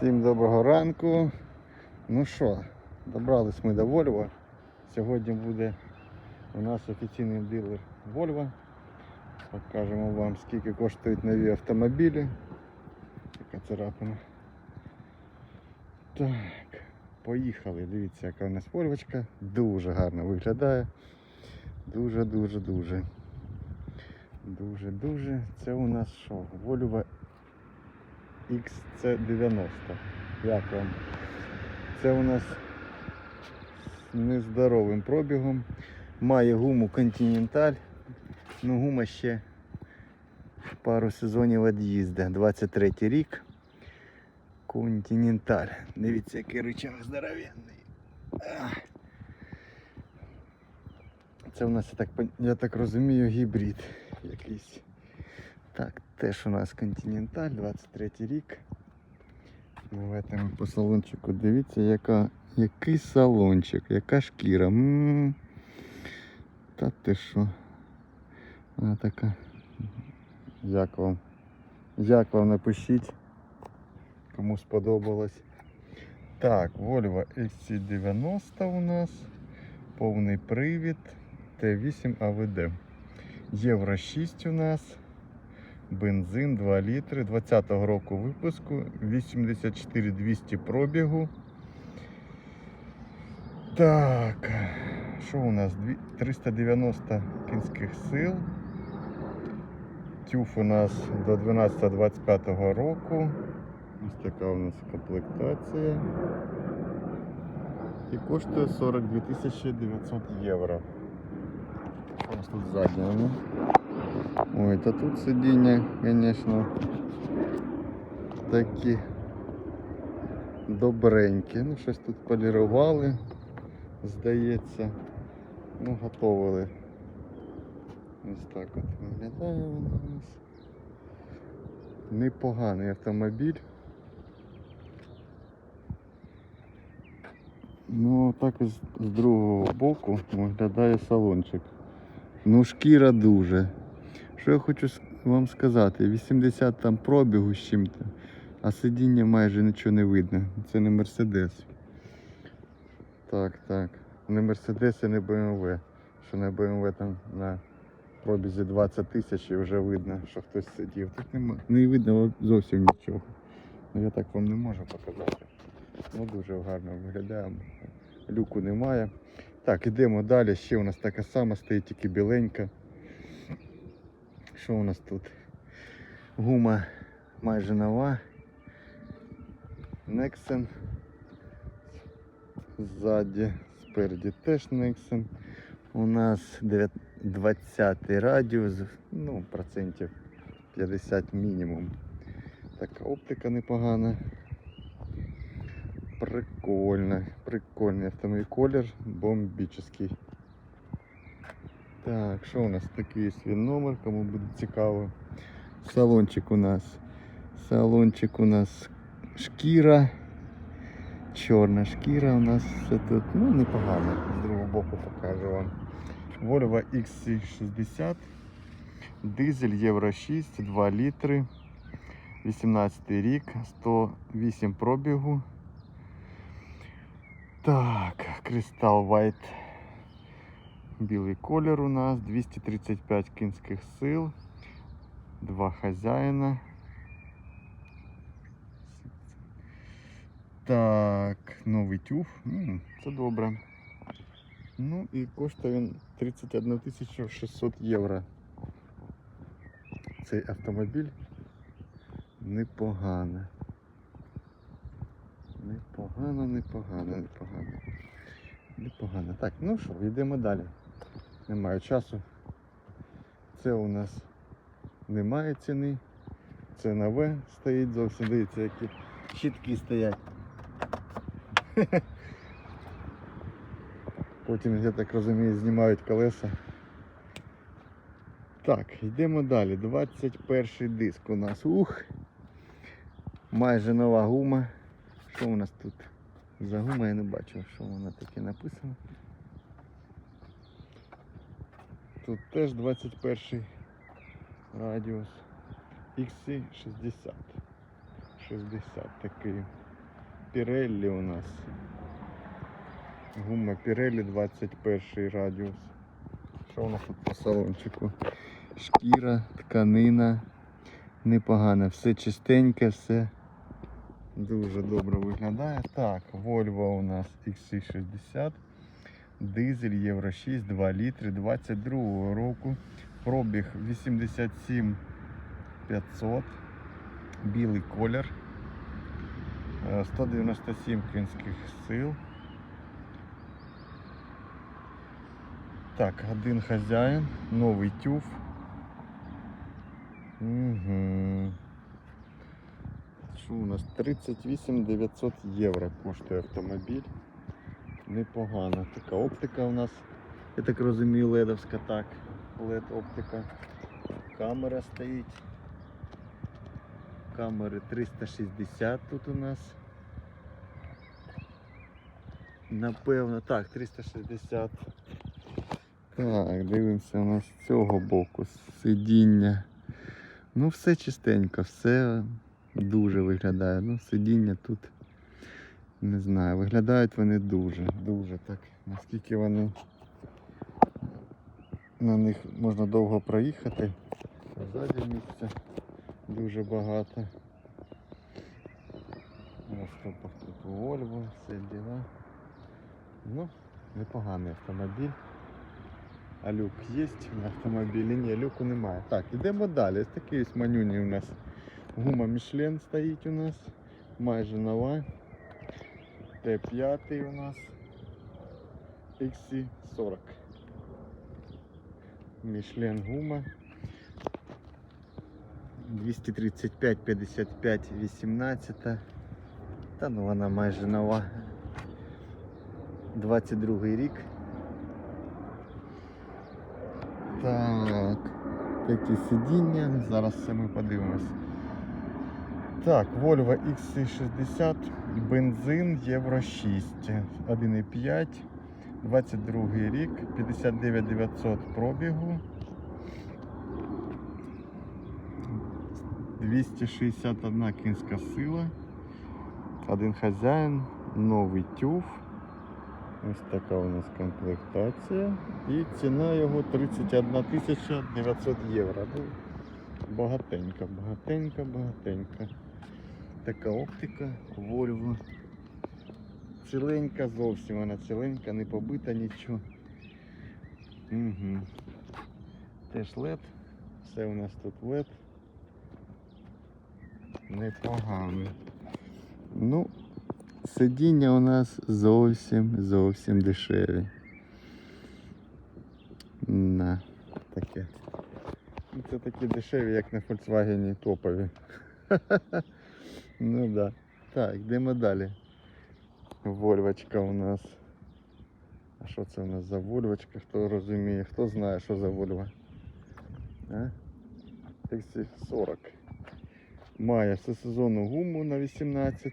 Всім доброго ранку. Ну що, добрались ми до Volvo. Сьогодні буде у нас офіційний дилер Volvo. Покажемо вам скільки коштують нові автомобілі. Така царапина. Так, поїхали. Дивіться, яка у нас Вольвочка. Дуже гарно виглядає. Дуже, дуже, дуже. Дуже, дуже. Це у нас що? Volvo XC90. Як вам? Це у нас з нездоровим пробігом. Має гуму Continental. Ну, гума ще пару сезонів від'їзда. 23 рік. Continental. Дивіться, який рычаг здоровенний. Це у нас, я так, я так розумію, гібрид якийсь. Так, теж у нас Continental, 23 рік. Давайте ми по салончику. Дивіться, яка, який салончик, яка шкіра. м Та ти що? Вона така. Як вам? Як вам напишіть? Кому сподобалось. Так, Volvo XC90 у нас. Повний привід. Т8 АВД. Євро 6 у нас. Бензин 2 літри 20-го року випуску, 84 200 пробігу. Так, що у нас? 390 кінських сил. Тюф у нас до 12-25 року. Ось така у нас комплектація. І коштує 42 900 євро. Нас тут задня? Ой, та тут сидіння, звісно, такі добренькі. Ну, щось тут полірували, здається. Ну, готовили. Ось так от виглядає воно у нас. Непоганий автомобіль. Ну, так і з другого боку виглядає салончик. Ну, шкіра дуже. Що я хочу вам сказати? 80 там пробігу з чим-то, а сидіння майже нічого не видно. Це не Мерседес. Так, так. Не Мерседес і не BMW. Що на BMW там на пробізі 20 тисяч і вже видно, що хтось сидів. Тут нема, не видно зовсім нічого. Ну, я так вам не можу показати. Ну дуже гарно виглядає. Люку немає. Так, ідемо далі. Ще у нас така сама стоїть, тільки біленька. Що у нас тут? Гума майже нова. Nexen. Ззаді, спереді теж Nexen. У нас 9 20 радіус, ну, процентів 50 мінімум. Така оптика непогана. Прикольно, прикольний автомобіль колір, бомбічний. Так, що у нас такий свій номер, кому буде цікаво. Салончик у нас. Салончик у нас шкіра. Чорна шкіра у нас все тут. Ну, непогано. З другого боку покажу вам. Volvo XC60. Дизель Євро 6, 2 літри. 18 рік, 108 пробігу. Так, Crystal White. Білий колір у нас, 235 кінських сил, два хазяїна. Так, новий тюф. Це добре. Ну і коштує він 31 600 євро. Цей автомобіль непогано. Непогано, непогано, непогано. Непогано. Так, ну що, йдемо далі. Немає часу. Це у нас немає ціни. Це нове стоїть зовсім. Дивіться, які щітки стоять. Потім, я так розумію, знімають колеса. Так, йдемо далі. 21 диск у нас. Ух! Майже нова гума. Що у нас тут? За гума я не бачив, що воно таке написано. Тут теж 21 радіус. XC60. 60 такий. Pirelli у нас. Гума Pirelli 21 радіус. Що у нас тут по салончику? Шкіра, тканина. Непогано, все чистеньке, все дуже добре виглядає. Так, Volvo у нас XC60. Дизель Євро 6, 2 літри 22 року. Пробіг 87 500. Білий колір. Е, 197 кінських сил. Так, один хазяїн, новий тюф. Угу. Що у нас? 38 900 євро коштує автомобіль. Непогана така оптика у нас. Я так розумію, ледовська так. LED оптика. Камера стоїть. Камери 360 тут у нас. Напевно, так, 360. Так, дивимося у нас з цього боку. Сидіння. Ну, все чистенько, все дуже виглядає. Ну, сидіння тут. Не знаю, виглядають вони дуже, дуже так. Наскільки вони на них можна довго проїхати. Ззаді місця дуже багато. Volvo, все діла. Ну, непоганий автомобіль. А люк є на автомобілі? Ні, люку немає. Так, йдемо далі. Ось такий ось манюній у нас. Гума Michelin стоїть у нас. Майже нова. Т5 у нас. XC40. Michelin гума. 235, 55, 18. Та ну вона майже нова. 22 рік. Так, такі сидіння. Зараз все ми подивимось. Так, Volvo XC60, Бензин Євро 6, 1,5, 22 рік, 59 900 пробігу. 261 кінська сила. Один хазяїн, новий тюф. Ось така у нас комплектація. І ціна його 31 900 євро. Ну, багатенька, багатенька, багатенька. Така оптика, Volvo. Ціленька зовсім вона ціленька, не побита нічого. Угу. Теж LED. Все у нас тут LED. Непогано. Ну, Сидіння у нас зовсім зовсім дешеві. На, таке. Ну, Це такі дешеві, як на Volkswagen топові. ну да. Так, йдемо далі. Вольвочка у нас. А що це у нас за вольвочка? Хто розуміє, хто знає, що за вольва? Таксі 40. Має всесезонну гуму на 18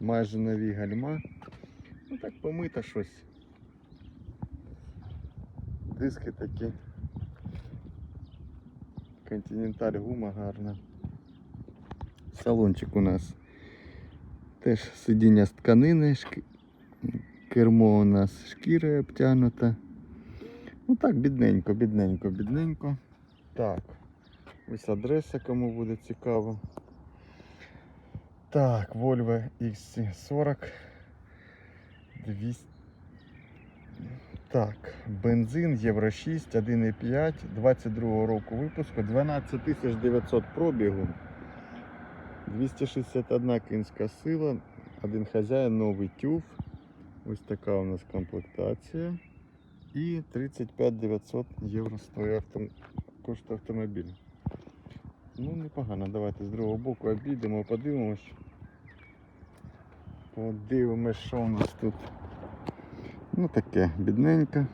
майже нові гальма. Ну так помито щось. Диски такі. Континенталь гума гарна. Салончик у нас теж сидіння з тканини, кермо у нас шкірою обтягнута. Ну так, бідненько, бідненько, бідненько. Так, ось адреса, кому буде цікаво. Так, Volvo XC40 200. Так, бензин Євро 6, 1,5, 22 року випуску, 12 900 пробігу, 261 кінська сила, один хазяїн, новий тюф. Ось така у нас комплектація. І 35 900 євро стоїть авто... коштує автомобіль. Ну, непогано. Давайте з другого боку обійдемо, подивимось. Подивимось, що у нас тут. Ну таке, бідненько.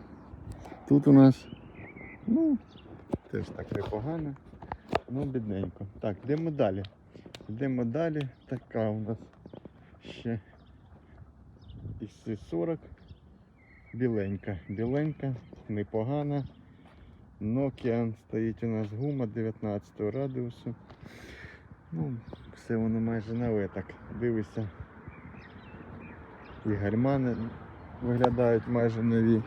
Тут у нас, ну, теж так непогано. Ну, бідненько. Так, йдемо далі. Йдемо далі. Така у нас ще XC40. Біленька, біленька, непогана. Nokia стоїть у нас гума 19 радіусу. Ну, все воно майже нове так. Дивися. І гальмани виглядають майже нові.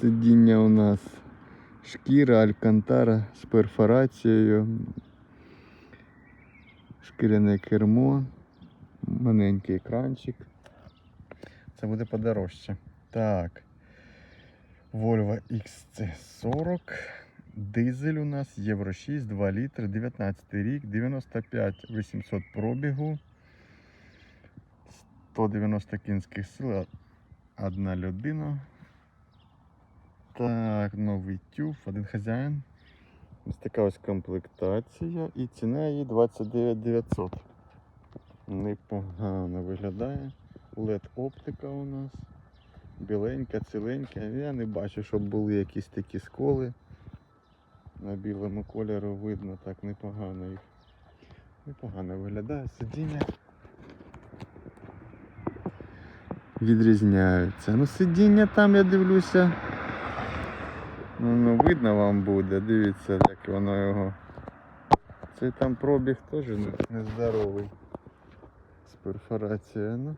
Сидіння у нас шкіра, алькантара з перфорацією. Шкіряне кермо, маленький екранчик. Це буде подорожче. Так. Volvo XC40. Дизель у нас Євро 6, 2 літри, 19 рік, 95 800 пробігу, 190 кінських сил, одна людина. Так, новий тюф, один хазяїн. Ось така ось комплектація і ціна її 29 900. Непогано виглядає. LED оптика у нас. Біленька, ціленька. Я не бачу, щоб були якісь такі сколи. На білому кольору видно так непогано їх. Непогано виглядає сидіння. Відрізняються. Ну сидіння там я дивлюся. Ну, ну видно вам буде, дивіться, як воно його. Це там пробіг теж нездоровий. З перфорацією. Ну,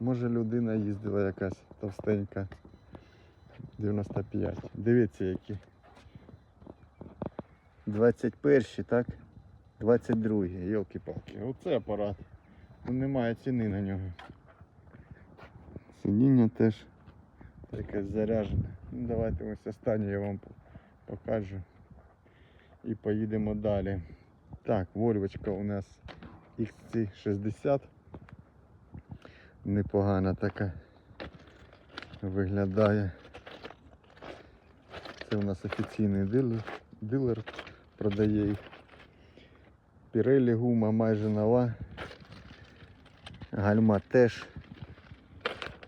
може людина їздила якась товстенька. 95. Дивіться які. 21, так? 22, йолки-палки. Оце апарат. Ну, немає ціни на нього. Сидіння теж якесь заряджене. Давайте ось останнє я вам покажу. І поїдемо далі. Так, Вольвочка у нас XC60. Непогана така виглядає. Це у нас офіційний дилер, дилер продає їх. Пірелі гума майже нова. Гальма теж.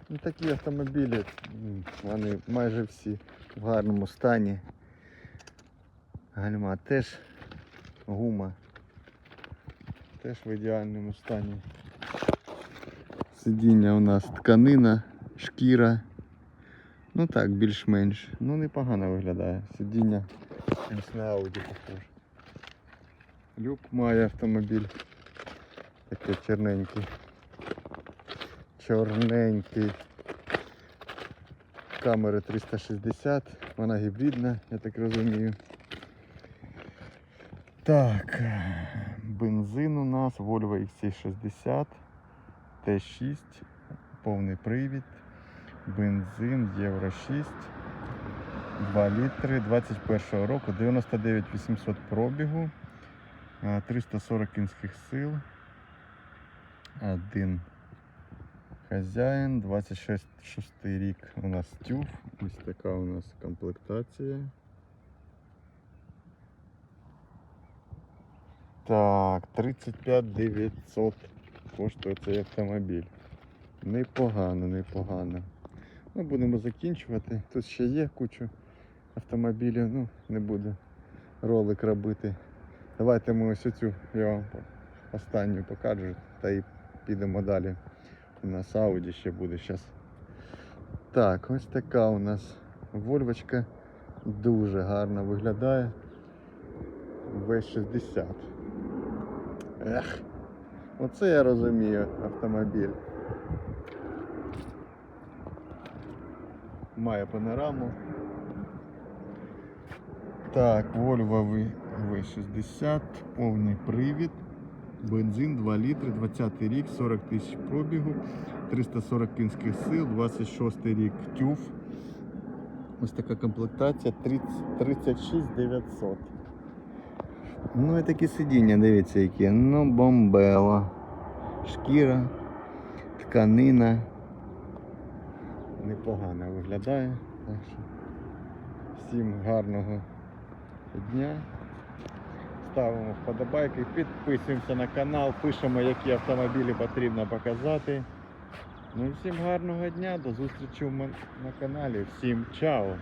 Ну, такі автомобілі, вони майже всі в гарному стані. Гальма теж, гума теж в ідеальному стані. Сидіння у нас тканина, шкіра. Ну так, більш-менш. Ну непогано виглядає. Сидіння на Audi похоже. Люк має автомобіль. Такий чорненький. Чорненький. Камери 360, вона гібридна, я так розумію. Так, бензин у нас Volvo XC60 Т6, повний привід, бензин Євро 6, 2 літри 21 року, 99 800 пробігу, 340 кінських сил, один хазяїн, 26 рік у нас тюф, ось така у нас комплектація. Так, 35 900 коштує цей автомобіль. Непогано, непогано. Ми будемо закінчувати. Тут ще є кучу автомобілів, ну не буду ролик робити. Давайте ми ось цю я вам останню покажу та і підемо далі. Нас Audi ще буде зараз. Так, ось така у нас Вольвочка. Дуже гарно виглядає. В60. Ех, оце я розумію автомобіль. Має панораму. Так, Volvo V- V60, повний привід. Бензин 2 літри, 20 рік, 40 тисяч пробігу, 340 кінських сил, 26 рік тюф. Ось така комплектація 30, 36 900. Ну і такі сидіння, дивіться які. Ну, бомбело. Шкіра, тканина. Непогано виглядає. Так що всім гарного дня. Ставимо вподобайки, підписуємося на канал, пишемо, які автомобілі потрібно показати. Ну і всім гарного дня, до зустрічі на каналі. Всім чао!